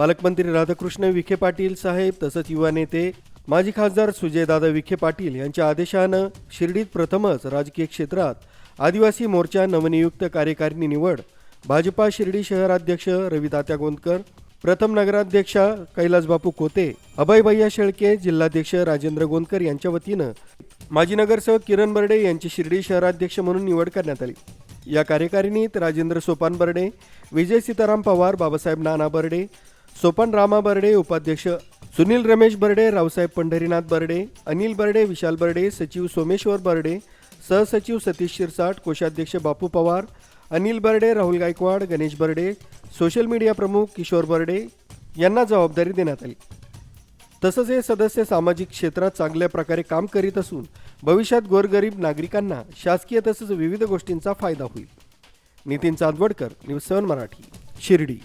पालकमंत्री राधाकृष्ण विखे पाटील साहेब तसंच युवा नेते माजी खासदार सुजयदादा विखे पाटील यांच्या आदेशानं शिर्डीत प्रथमच राजकीय क्षेत्रात आदिवासी मोर्चा नवनियुक्त कार्यकारिणी निवड भाजपा शिर्डी शहराध्यक्ष रवी तात्या गोंदकर प्रथम नगराध्यक्षा कैलास बापू कोते अभय भैया शेळके जिल्हाध्यक्ष राजेंद्र गोंदकर यांच्या वतीनं माजी नगरसेवक किरण बर्डे यांची शिर्डी शहराध्यक्ष म्हणून निवड करण्यात आली. या कार्यकारिणीत राजेंद्र सोपान बर्डे विजय सीताराम पवार बाबासाहेब नाना बर्डे सोपान रामा बर्डे उपाध्यक्ष सुनील रमेश बर्डे रावसाहेब पंढरीनाथ बर्डे अनिल बर्डे विशाल बर्डे सचिव सोमेश्वर बर्डे सहसचिव सतीश शिरसाट कोषाध्यक्ष बापू पवार अनिल बर्डे राहुल गायकवाड गणेश बर्डे सोशल मीडिया प्रमुख किशोर बर्डे यांना जबाबदारी देण्यात आली. तसंच हे सदस्य सामाजिक क्षेत्रात चांगल्या प्रकारे काम करीत असून भविष्यात गोरगरीब नागरिकांना शासकीय तसंच विविध गोष्टींचा फायदा होईल. Nitin Chandwadkar news seven Marathi Shirdi.